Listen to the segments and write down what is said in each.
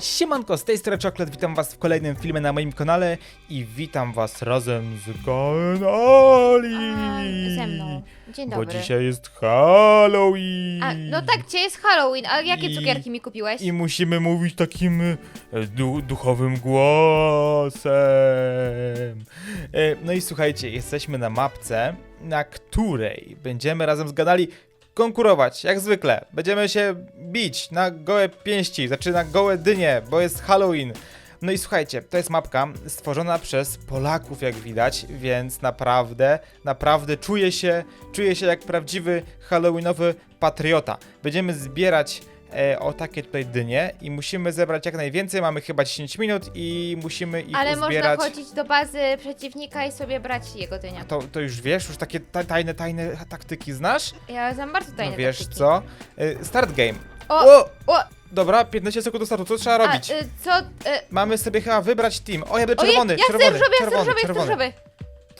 Siemanko, z tej strony Czoklet, witam was w kolejnym filmie na moim kanale i witam was razem z Gaenali! A, ze mną. Dzień Bo dobry. dzisiaj jest Halloween! A, no tak, dzisiaj jest Halloween, a jakie I- cukierki mi kupiłeś? I musimy mówić takim e, du duchowym głosem. E, No i słuchajcie, jesteśmy na mapce, na której będziemy razem z Ganali konkurować, jak zwykle. Będziemy się bić na gołe pięści, znaczy na gołe dynie, bo jest Halloween. No i słuchajcie, to jest mapka stworzona przez Polaków, jak widać, więc naprawdę, naprawdę czuję się, czuję się jak prawdziwy halloweenowy patriota. Będziemy zbierać o takie tutaj dynie i musimy zebrać jak najwięcej. Mamy chyba 10 minut i musimy ich Ale uzbierać. można chodzić do bazy przeciwnika i sobie brać jego dynię. To, to już wiesz, już takie ta, tajne, tajne taktyki znasz? Ja znam bardzo tajne no wiesz taktyki. co? E, Start game. O, O! o, Dobra, 15 sekund do startu, co trzeba a, robić? y, co? Y, Mamy sobie chyba wybrać team. O, ja będę czerwony, ja chcę czerwony, różowy, ja chcę czerwony, ja chcę czerwony. różowy.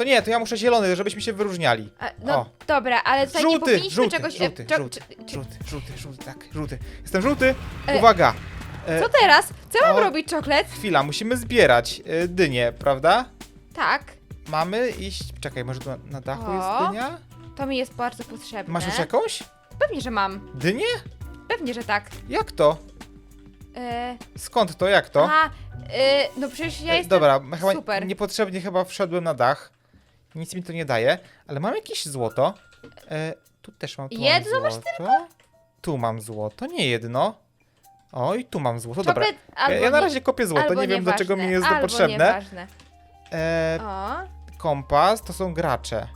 To nie, to ja muszę zielony, żebyśmy się wyróżniali. A, no O. dobra, ale tutaj nie Żółty, powinniśmy żółty, czegoś... e, żółty, czo- żółty, czy- czy- żółty, żółty, żółty, tak, żółty. Jestem żółty. E, Uwaga. E, Co teraz? Co mam o. robić, czoklet? Chwila, musimy zbierać e, dynie, prawda? Tak, Mamy iść. Czekaj, może tu na, na dachu O. jest dynia? to mi jest bardzo potrzebne. Masz już jakąś? Pewnie, że mam. Dynię? Pewnie, że tak. Jak to? E, Skąd to? Jak to? a, e, no przecież ja E, jestem... Dobra, chyba super. niepotrzebnie chyba wszedłem na dach. Nic mi to nie daje, ale mam jakieś złoto. E, tu też mam, tu Jedno mam masz złoto. Tu mam złoto, nie jedno. O, i tu mam złoto. Dobra, ja, albo ja na nie- razie kopię złoto, albo nie wiem do czego mi nieważne, jest to albo potrzebne. Nieważne. E, O, kompas to są gracze.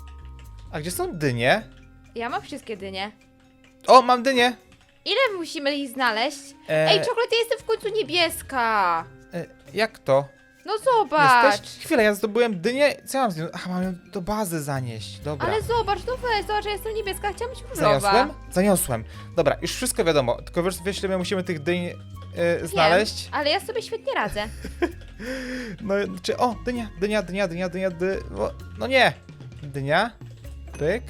A gdzie są dynie? ja mam wszystkie dynie. O, mam dynię! Ile musimy ich znaleźć? E, Ej, ja jestem w końcu niebieska. e, jak to? No zobacz. Jesteś? Chwilę, ja zdobyłem dynię. Co ja mam z nią? Aha, mam ją do bazy zanieść. Dobra. Ale zobacz, no weź, zobacz, ja jestem niebieska, chciałam być różowa. Zaniosłem? Zaniosłem. Dobra, już wszystko wiadomo. Tylko wiesz, wiesz ile my musimy tych dyń e, znaleźć? Ale ja sobie świetnie radzę. No, czy... O, dynia, dynia, dynia, dynia, dynia, dy... o, No nie! Dynia. Pyk,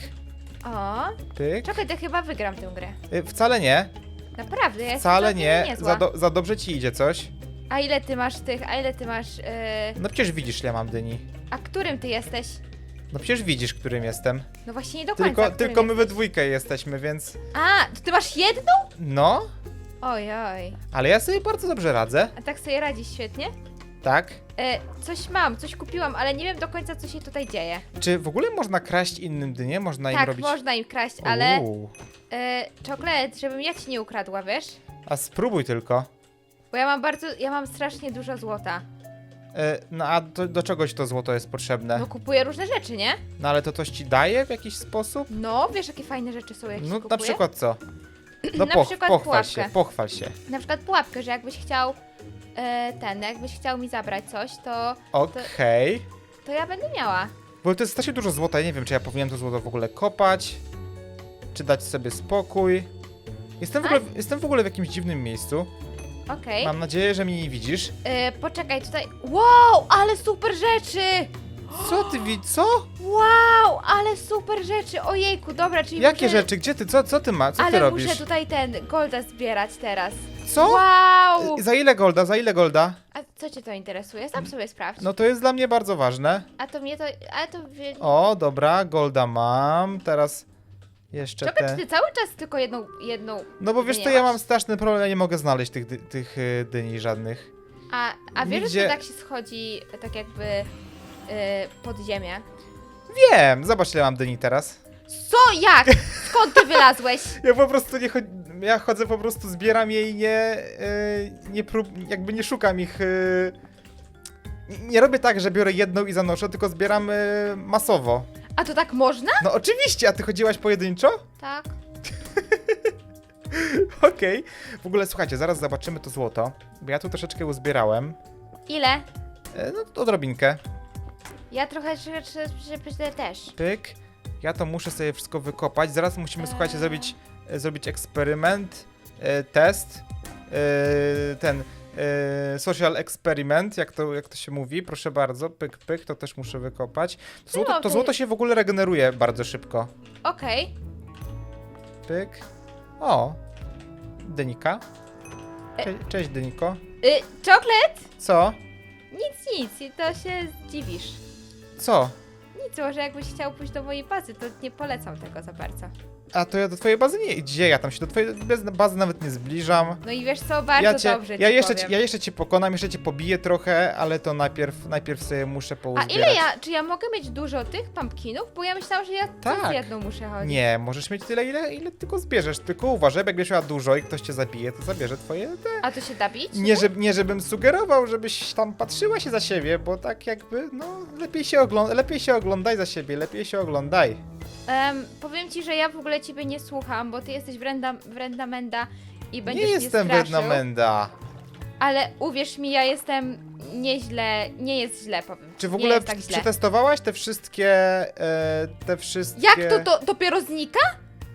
O, pyk. czekaj, to chyba wygram tę grę. E, wcale nie. Naprawdę, ja jestem Wcale całkiem nie. niezła. Za, do, za dobrze ci idzie coś. A ile ty masz tych, a ile ty masz, yy... No przecież widzisz, ile mam dyni. a którym ty jesteś? No przecież widzisz, którym jestem. No właśnie nie do końca, Tylko, tylko my we dwójkę jesteśmy, więc... A, to ty masz jedną? No, Oj, oj. ale ja sobie bardzo dobrze radzę. A tak sobie radzisz świetnie? Tak. E, coś mam, coś kupiłam, ale nie wiem do końca, co się tutaj dzieje. Czy w ogóle można kraść innym dynie? Można im tak, robić... można im kraść, ale Uuu. e, czoklet, żebym ja ci nie ukradła, wiesz? A spróbuj tylko. Bo ja mam bardzo, ja mam strasznie dużo złota. E, no a do, do czegoś to złoto jest potrzebne? No kupuję różne rzeczy, nie? No ale to coś ci daje w jakiś sposób? No, wiesz jakie fajne rzeczy są, jak się No kupuje? na przykład co? No Na poch, przykład pochwal pułapkę. się, pochwal się. Na przykład pułapkę, że jakbyś chciał e, ten, jakbyś chciał mi zabrać coś, to, Okej. to ja będę miała. Bo to jest strasznie dużo złota, ja nie wiem czy ja powinienem to złoto w ogóle kopać, czy dać sobie spokój. Jestem w ogóle, jestem w ogóle w jakimś dziwnym miejscu. Okej. Mam nadzieję, że mnie nie widzisz. E, poczekaj, tutaj. Wow, ale super rzeczy! Co ty wi... co? Wow, ale super rzeczy! Ojejku, dobra, czyli Jakie muszę, rzeczy? Gdzie ty? Co, co ty ma? Co ty ale robisz? muszę tutaj ten golda zbierać teraz. Co? Wow! Y, Za ile golda? Za ile golda? A co cię to interesuje? Sam sobie sprawdź. No to jest dla mnie bardzo ważne. A to mnie to. A to. wie- O, dobra, golda mam. Teraz jeszcze Czekaj, te... czy ty cały czas tylko jedną. jedną No bo wiesz co, ja wymieniałaś? mam straszny problem, ja nie mogę znaleźć tych, dy, tych y, dyni żadnych. A, a wiesz, Nigdzie- że tak się schodzi tak jakby y, pod ziemię? Wiem, zobacz ile mam dyni teraz. Co? Jak? Skąd ty wylazłeś? Ja po prostu nie chodzi... Ja chodzę po prostu, zbieram je i nie... y, nie prób... jakby nie szukam ich... y, nie robię tak, że biorę jedną i zanoszę, tylko zbieram y, masowo. A to tak można? No oczywiście, a ty chodziłaś pojedynczo? Tak. Okej. W ogóle słuchajcie, zaraz zobaczymy to złoto, bo ja tu troszeczkę uzbierałem. Ile? E, no odrobinkę. Ja trochę rzeczy też. Pyk. Ja to muszę sobie wszystko wykopać. Zaraz musimy, słuchajcie, Eee. zrobić, e, zrobić eksperyment, e, test, e, ten e, social experiment, jak to, jak to się mówi. Proszę bardzo, pyk, pyk, to też muszę wykopać. To złoto, No, to to- złoto się w ogóle regeneruje bardzo szybko. Okej. Pyk. O, Denika. E- Cze cześć, Deniko. Y, czoklet? Co? Nic, nic, i to się zdziwisz. Co? Nic, może jakbyś chciał pójść do mojej bazy, to nie polecam tego za bardzo. A to ja do twojej bazy nie. Gdzie ja tam się do twojej bazy nawet nie zbliżam. No i wiesz co, bardzo ja cię, dobrze ja ci jeszcze, powiem. ci, ja jeszcze cię pokonam, jeszcze cię pobiję trochę, ale to najpierw, najpierw sobie muszę A pouzbierać. ile ja, czy ja mogę mieć dużo tych pumpkinów? Bo ja myślałam, że ja Tak. tak. z jedną muszę chodzić. Nie, możesz mieć tyle, ile, ile tylko zbierzesz. Tylko uważaj, bo jak będziesz miała dużo i ktoś cię zabije, to zabierze twoje te... A to się da bić? Nie, że, nie żebym sugerował, żebyś tam patrzyła się za siebie, bo tak jakby, no, lepiej się, ogląd lepiej się oglądaj za siebie, lepiej się oglądaj. Em, powiem ci, że ja w ogóle ciebie nie słucham, bo ty jesteś wrenda, wrenda menda i będziesz nie mnie jestem straszył. Bedna Menda. Ale uwierz mi, ja jestem nieźle, nie jest źle, powiem. Czy w nie ogóle jest tak źle. przetestowałaś te wszystkie, e, te wszystkie... Jak to, to dopiero znika?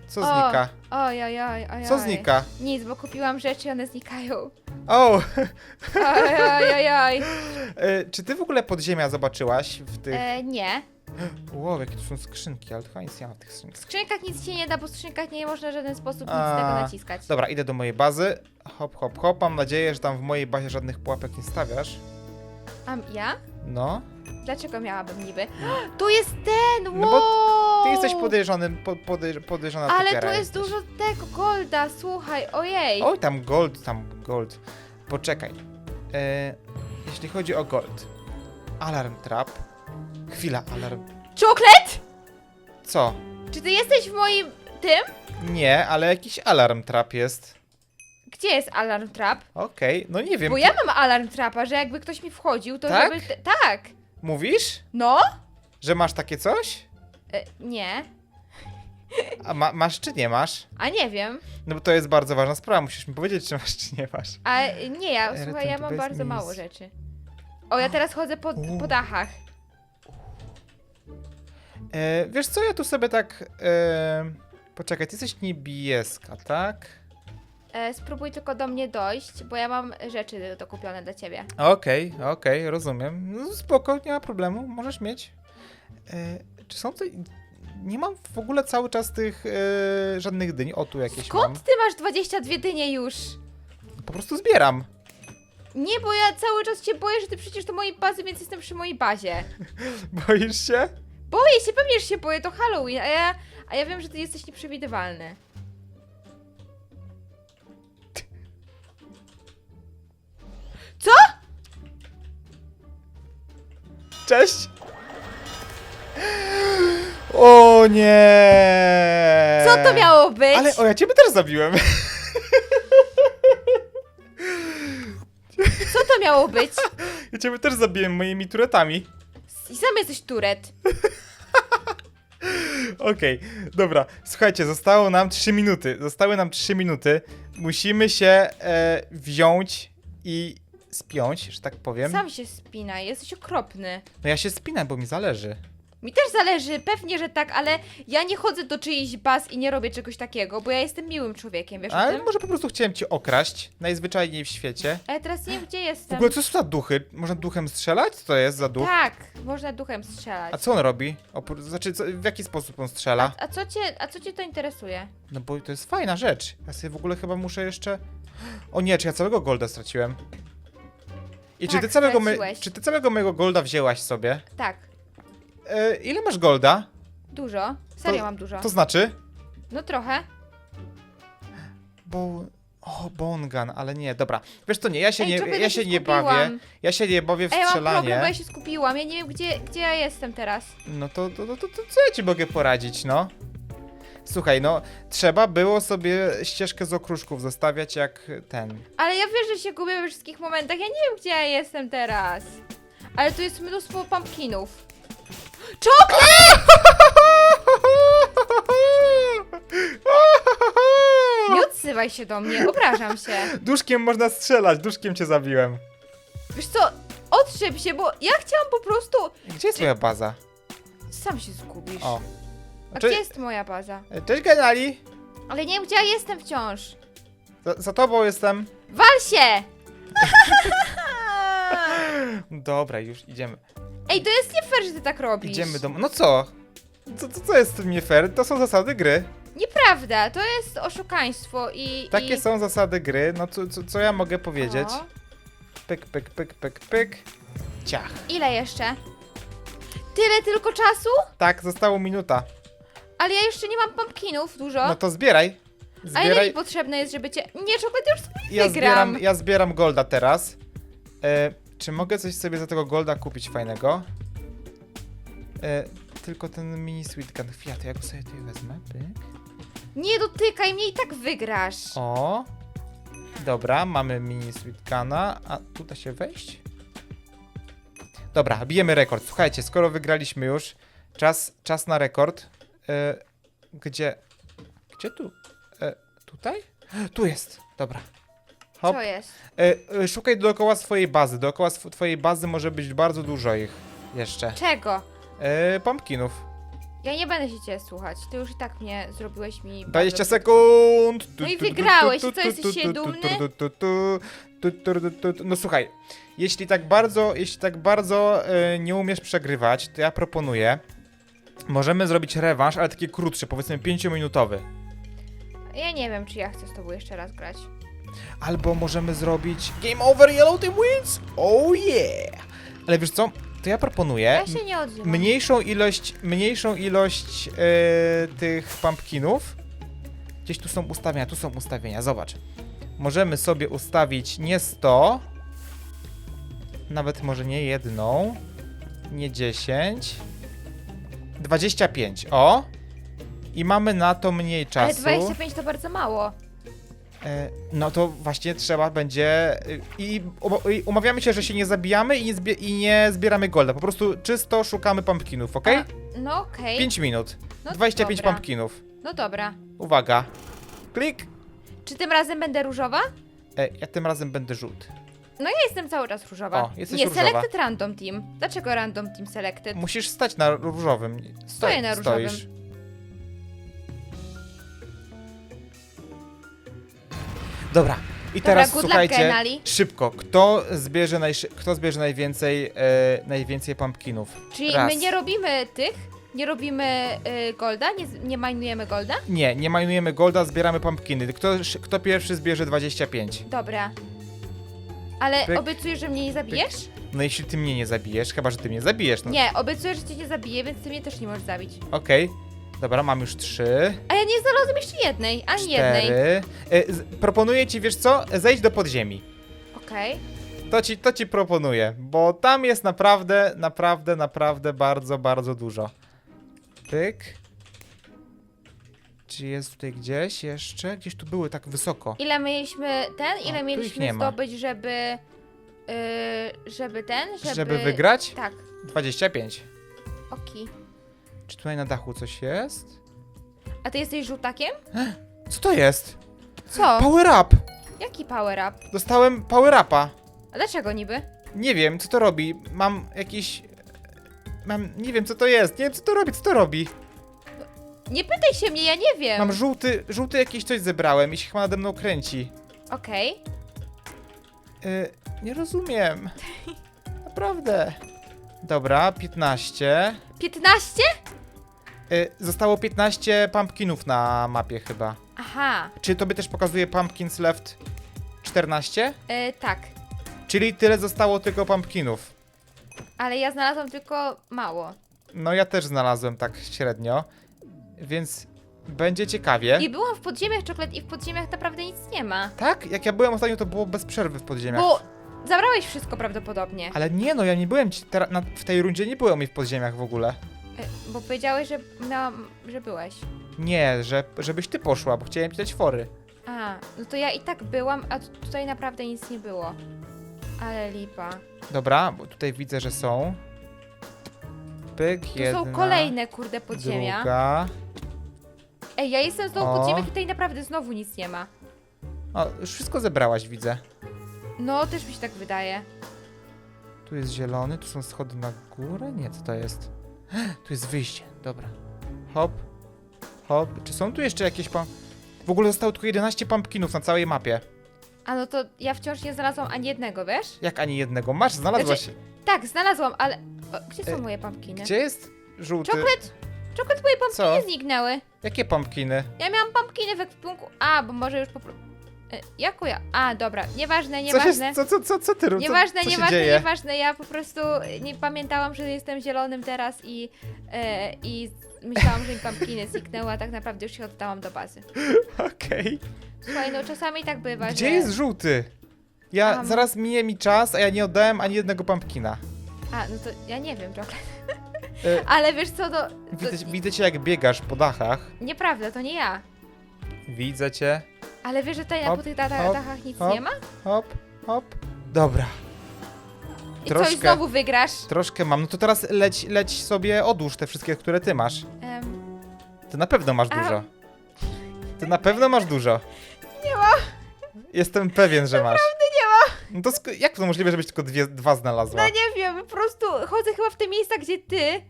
Co znika? Oj, oj, oj, oj. Co oj. znika? Nic, bo kupiłam rzeczy i one znikają. O, Oj, oj, oj, oj. e, czy ty w ogóle podziemia zobaczyłaś w tych... E, nie. Jakie tu są skrzynki, ale chyba nic nie ma w tych skrzynkach. W skrzynkach nic się nie da, bo w skrzynkach nie można w żaden sposób nic A, tego naciskać. Dobra, idę do mojej bazy. Hop, hop, hop. Mam nadzieję, że tam w mojej bazie żadnych pułapek nie stawiasz. A ja? No. Dlaczego miałabym niby? Tu jest ten! Wow! No bo Ty jesteś podejrzany, po, podejrz, podejrzana Ale typiara tu jest jesteś. dużo tego golda, słuchaj, ojej. Oj, tam gold, tam gold. Poczekaj. E, jeśli chodzi o gold. Alarm trap. Chwila, alarm. Czoklet? Co? Czy ty jesteś w moim tym? Nie, ale jakiś alarm trap jest. Gdzie jest alarm trap? Okej, no nie wiem. Bo ja mam alarm trapa, że jakby ktoś mi wchodził, to Tak? żeby... Te... Tak! Mówisz? No? Że masz takie coś? E, nie. A ma, masz czy nie masz? A nie wiem. No bo to jest bardzo ważna sprawa, musisz mi powiedzieć, czy masz, czy nie masz. A e, nie, ja, słuchaj, ja to mam bardzo mało rzeczy. O, ja teraz chodzę po, po dachach. E, wiesz co, ja tu sobie tak... E, poczekaj, ty jesteś niebieska, tak? E, spróbuj tylko do mnie dojść, bo ja mam rzeczy dokupione dla ciebie. Okej, okej, rozumiem. No spoko, nie ma problemu, możesz mieć. E, czy są to... Nie mam w ogóle cały czas tych e, żadnych dyń. O, tu jakieś mam. Skąd ty masz 22 dynie już? Po prostu zbieram. Nie, bo ja cały czas się boję, że ty przecież do mojej bazy, więc jestem przy mojej bazie. Boisz się? Boję się, pewnie, że się boję, to Halloween, a ja, a ja wiem, że ty jesteś nieprzewidywalny. Co? Cześć! O nie! Co to miało być? Ale o, ja ciebie też zabiłem. Co to miało być? Ja ciebie też zabiłem moimi turetami. I sam jesteś turet. Okej, dobra. Słuchajcie, zostało nam 3 minuty. Zostały nam 3 minuty. Musimy się e, wziąć i spiąć, że tak powiem. Sam się spinaj, jesteś okropny. No ja się spinam, bo mi zależy. Mi też zależy, pewnie, że tak, ale ja nie chodzę do czyichś baz i nie robię czegoś takiego, bo ja jestem miłym człowiekiem, wiesz o Ale tym? może po prostu chciałem cię okraść. Najzwyczajniej w świecie. Ale teraz nie wiem, gdzie W jestem. ogóle co są za duchy? Można duchem strzelać? Co to jest za duch? Tak, można duchem strzelać. A co on robi? Oprócz, znaczy, co, w jaki sposób on strzela? A co cię, a co cię to interesuje? No bo to jest fajna rzecz. Ja sobie w ogóle chyba muszę jeszcze... O nie, czy ja całego golda straciłem? I czy, Tak, ty całego me... straciłeś. czy ty całego mojego golda wzięłaś sobie? Tak, E, ile masz golda? dużo. Serio To- mam dużo. To znaczy? No trochę. Bo... O, bongan, ale nie, dobra. Wiesz co, nie, ja się Ej, nie, ja ja się się nie bawię. skupiłam. Ja się nie bawię w Ej, ja mam problem, bo strzelanie. ja się skupiłam. Ja nie wiem, gdzie, gdzie ja jestem teraz. No to, to, to, to, to co ja ci mogę poradzić, no? Słuchaj, no, trzeba było sobie ścieżkę z okruszków zostawiać jak ten. Ale ja wiesz, że się gubię we wszystkich momentach. Ja nie wiem, gdzie ja jestem teraz. Ale tu jest mnóstwo pumpkinów. Czoklet! Nie odzywaj się do mnie, obrażam się. Duszkiem można strzelać, duszkiem cię zabiłem. Wiesz co, otrzep się, bo ja chciałam po prostu... Gdzie jest moja baza? Sam się zgubisz. O. A gdzie jest moja baza? Cześć Genali! Ale nie wiem, gdzie ja jestem wciąż. Za, za tobą jestem. Wal się! Dobra, już idziemy. Ej, to jest nie fair, że ty tak robisz. Idziemy do... No co? Co, co, co jest nie fair? To są zasady gry. Nieprawda, to jest oszukaństwo i... Takie i... są zasady gry. No co, co, co ja mogę powiedzieć? O. Pyk, pyk, pyk, pyk, pyk. Ciach. Ile jeszcze? Tyle tylko czasu? Tak, zostało minuta. Ale ja jeszcze nie mam pumpkinów dużo. No to zbieraj. A ile mi Zbieraj. potrzebne jest, żeby cię... Nie, czekaj, już sobie Ja wygram. zbieram, ja zbieram golda teraz. E, czy mogę coś sobie za tego golda kupić fajnego? E, tylko ten mini sweet gun. Chwila, to ja go sobie tutaj wezmę. Pyk. Nie dotykaj mnie i tak wygrasz. O. Dobra, mamy mini sweet guna. A tu da się wejść? Dobra, bijemy rekord. Słuchajcie, skoro wygraliśmy już, czas, czas na rekord. E, gdzie? Gdzie tu? E, tutaj? Tu jest. Dobra. Hop. Co jest? E, e, szukaj dookoła swojej bazy. Dookoła sw twojej bazy może być bardzo dużo ich jeszcze. Czego? E, pumpkinów. Ja nie będę się cię słuchać. Ty już i tak mnie zrobiłeś mi. 20 bardzo sekund! No i wygrałeś. Co, jesteś dzisiaj dumny? No słuchaj, jeśli tak bardzo, jeśli tak bardzo e, nie umiesz przegrywać, to ja proponuję, możemy zrobić rewanż, ale taki krótszy, powiedzmy 5-minutowy. brzydko. Ja nie wiem, czy ja chcę z tobą jeszcze raz grać. Albo możemy zrobić Game Over Yellow Team Wins! Oh yeah! Ale wiesz co, to ja proponuję Ja się nie odzywam. mniejszą ilość, mniejszą ilość e, tych pumpkinów. Gdzieś tu są ustawienia, tu są ustawienia, zobacz. Możemy sobie ustawić nie 100, nawet może nie jedną, nie 10, 25, o! I mamy na to mniej Ale czasu. 25 to bardzo mało. E, No to właśnie trzeba będzie. y, I, umawiamy się, że się nie zabijamy i nie, zbie, i nie zbieramy golda. Po prostu czysto szukamy pumpkinów, ok? A, No okej. 5 minut. No 25 dobra. pumpkinów. No dobra. Uwaga. Klik. Czy tym razem będę różowa? E, ja tym razem będę żółty. No ja jestem cały czas różowa. O, jesteś nie, różowa. Selected Random Team. Dlaczego Random Team Selected? Musisz stać na różowym. Stoję na różowym. Stoisz. Dobra. I Dobra, teraz good luck, słuchajcie, Kenali. szybko, kto zbierze, najszy- kto zbierze najwięcej, e, najwięcej pumpkinów? Czyli Raz. my nie robimy tych? Nie robimy y, golda? Nie, z- nie minujemy golda? Nie, nie majnujemy golda, zbieramy pumpkiny. Kto, kto pierwszy zbierze 25? Dobra. Ale Pyk. obiecujesz, że mnie nie zabijesz? No jeśli ty mnie nie zabijesz, chyba że ty mnie zabijesz, no Nie, obiecuję, że cię nie zabiję, więc ty mnie też nie możesz zabić. okej. Dobra, mam już trzy, A ja nie znalazłem jeszcze jednej, ani jednej. cztery. E, z, proponuję ci, wiesz co, zejdź do podziemi. Okej. To ci, to ci proponuję, bo tam jest naprawdę, naprawdę, naprawdę bardzo, bardzo dużo. Pyk. Czy jest tutaj gdzieś jeszcze? Gdzieś tu były tak wysoko. Ile mieliśmy ten? Ile tu ich mieliśmy nie ma. zdobyć, żeby. y, żeby ten? Żeby, Żeby wygrać? Tak, 25. oki. Czy tutaj na dachu coś jest? A ty jesteś żółtakiem? Co to jest? Co? Power up! Jaki power up? Dostałem power upa. A dlaczego niby? Nie wiem, co to robi. Mam jakiś. Mam. Nie wiem, co to jest. Nie wiem, co to robi, co to robi. Nie pytaj się mnie, ja nie wiem. Mam żółty. Żółty jakiś coś zebrałem i się chyba nade mną kręci. Okej. Y, nie rozumiem. Naprawdę. Dobra, 15. 15? Y, zostało 15 pumpkinów na mapie chyba. Aha. Czy tobie też pokazuje pumpkins left 14? Y, tak. Czyli tyle zostało tylko pumpkinów. Ale ja znalazłam tylko mało. No ja też znalazłem tak średnio. Więc będzie ciekawie. I byłam w podziemiach czoklet i w podziemiach naprawdę nic nie ma. Tak? Jak ja byłem ostatnio, to było bez przerwy w podziemiach. Bo zabrałeś wszystko prawdopodobnie. Ale nie no, ja nie byłem ci tera- na, w tej rundzie nie byłem mi w podziemiach w ogóle. Y, bo powiedziałeś, że miałam, że byłeś. Nie, że, żebyś ty poszła, bo chciałem ci dać fory. A, no to ja i tak byłam, a tutaj naprawdę nic nie było. Ale lipa. Dobra, bo tutaj widzę, że są. Pyk, Tu jedna, są kolejne, kurde, podziemia. druga. Ej, ja jestem znowu O. w podziemiach i tutaj naprawdę znowu nic nie ma. O, już wszystko zebrałaś, widzę. No, też mi się tak wydaje. Tu jest zielony, tu są schody na górę? Nie, co to jest? Tu jest wyjście, dobra. Hop, hop. Czy są tu jeszcze jakieś pam... W ogóle zostało tylko 11 pumpkinów na całej mapie. A no to ja wciąż nie znalazłam ani jednego, wiesz? Jak ani jednego? Masz, znalazłaś. Znaczy, Tak, znalazłam, ale... O, gdzie są E, moje pumpkiny? Gdzie jest żółty? Czoklet! Czoklet, moje pumpkiny Co? zniknęły. Jakie pumpkiny? Ja miałam pumpkiny w ekwipunku. A, bo może już po pro- E, Jaku ja? A, dobra, nieważne, Co, nieważne. się, co, co, co, co ty robisz? Nieważne, co, co nieważne, dzieje? nieważne. Ja po prostu nie pamiętałam, że jestem zielonym teraz i, e, i myślałam, że mi pumpkiny zniknęły, a tak naprawdę już się oddałam do bazy. Okej. Słuchaj, no czasami tak bywa, Gdzie że... jest żółty? Ja, zaraz mije mi czas, a ja nie oddałem ani jednego pumpkina. A, no to ja nie wiem. E, Ale wiesz co, to... to widzę, widzę cię jak biegasz po dachach. Nieprawda, to nie ja. Widzę cię. Ale wiesz, że tutaj Hop, po tych data, hop, dachach nic hop. nie ma? Hop, hop. Dobra, I Troszkę. coś znowu wygrasz? troszkę mam. No to teraz leć, leć sobie, odłóż te wszystkie, które ty masz. Em, Ty na pewno masz A. dużo. Ty na pewno masz dużo. nie ma. Jestem pewien, że masz. nie ma. No to sk- jak to możliwe, żebyś tylko dwie, dwa znalazła? No nie wiem, po prostu chodzę chyba w te miejsca, gdzie ty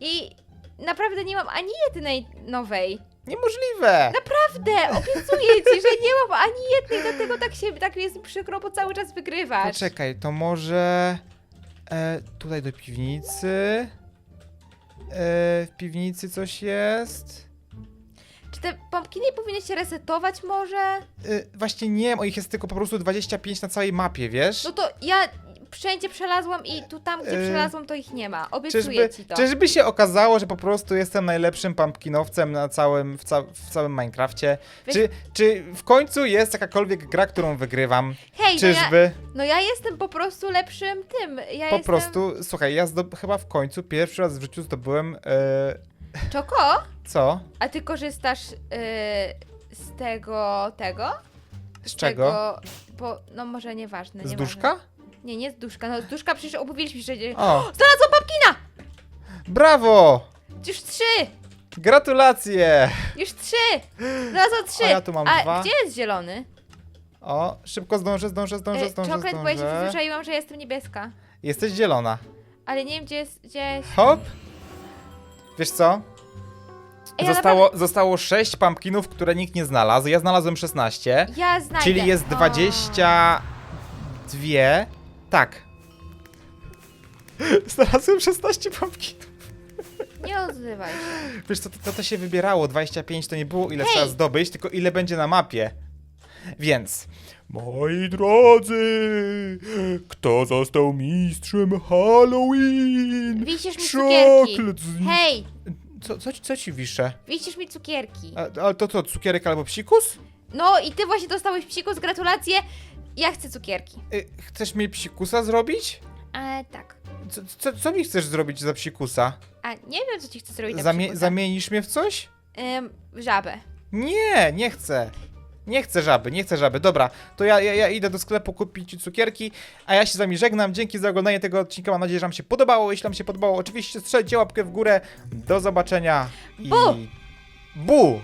i naprawdę nie mam ani jednej nowej. Niemożliwe! Naprawdę, obiecuję ci, że nie mam ani jednej, dlatego tak się, tak jest mi przykro, bo cały czas wygrywasz. Poczekaj, to może e, tutaj do piwnicy. E, w piwnicy coś jest. Czy te pumpkiny powinny się resetować może? E, właśnie nie, o ich jest tylko po prostu 25 na całej mapie, wiesz? No to ja wszędzie przelazłam i tu tam, gdzie Yy, przelazłam, to ich nie ma. Obiecuję Czyżby, ci to. czyżby się okazało, że po prostu jestem najlepszym pumpkinowcem na całym, w, ca w całym Minecrafcie? Czy, czy w końcu jest jakakolwiek gra, którą wygrywam? Hej, no ja, Czyżby? no ja jestem po prostu lepszym tym. Ja Po jestem... prostu, słuchaj, ja chyba w końcu pierwszy raz w życiu zdobyłem. E, Czoko? co? A ty korzystasz yy, z tego, tego? Z czego? Tego, bo, no może nieważne. Z nieważne. duszka? Nie, nie z duszka. No z duszka przecież omówiliśmy, że... O, Znalazłam pumpkina! brawo! Już trzy! Gratulacje! Już trzy! Znalazłam trzy! A ja tu mam A dwa. gdzie jest zielony? O, szybko zdążę, zdążę, zdążę, E, zdążę, Czoklet, bo ja się zdążę. przyzwyczaiłam, że jestem niebieska. Jesteś zielona. Ale nie wiem, gdzie jest... Gdzie jest... Hop! Wiesz co? Ej, ja Zostało, zostało 6 pumpkinów, które nikt nie znalazł. Ja znalazłem 16. Ja znajdę. Czyli jest O. 22. Tak. Znalazłem 16 pumpkinów. Nie odzywaj się. Wiesz co, to, to, to się wybierało. 25 to nie było ile Hej! trzeba zdobyć, tylko ile będzie na mapie. Więc. Moi drodzy, kto został mistrzem Halloween? Wisisz mi cukierki. Czoklet z... Hej! co, co, co ci wiszę? Wisisz mi cukierki. A, ale to co, cukierek albo psikus? No i ty właśnie dostałeś psikus, gratulacje. Ja chcę cukierki. Y, chcesz mi psikusa zrobić? E, tak. Co, co, co mi chcesz zrobić za psikusa? A nie wiem, co ci chcę zrobić na Zamie psikusa. zamienisz mnie w coś? Ym, żabę. Nie, nie chcę. Nie chcę żaby, nie chcę żaby. Dobra, to ja, ja, ja idę do sklepu kupić cukierki, a ja się z wami żegnam. Dzięki za oglądanie tego odcinka. Mam nadzieję, że wam się podobało. Jeśli wam się podobało, oczywiście strzelcie łapkę w górę. Do zobaczenia. I... Bu! Bu!